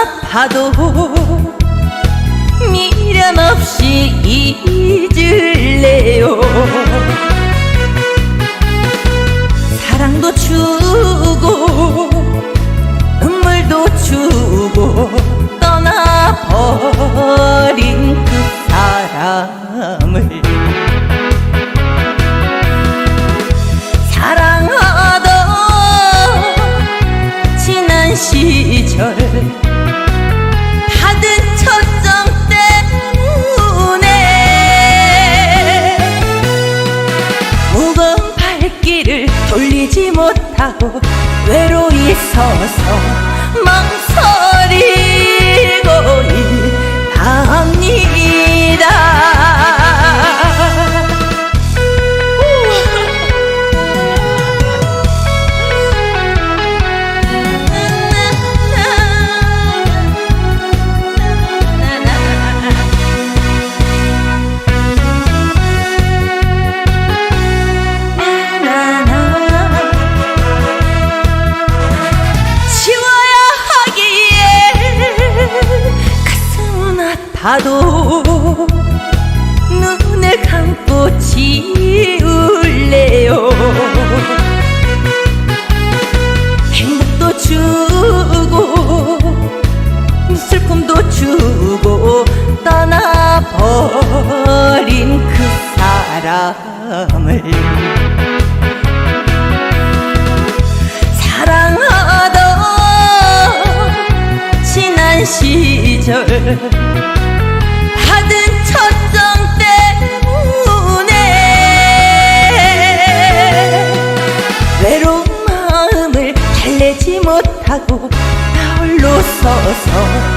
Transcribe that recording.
아파도 미련 없이 잊을래요. 사랑도 주고 눈물도 주고 떠나버린 그 사람을 사랑하던 지난 시절 못하고 외로이 서서 아파도 눈을 감고 지울래요. 행복도 주고 슬픔도 주고 떠나버린 그 사람을 사랑하던 지난 시절 되지 못하고 나 홀로 서서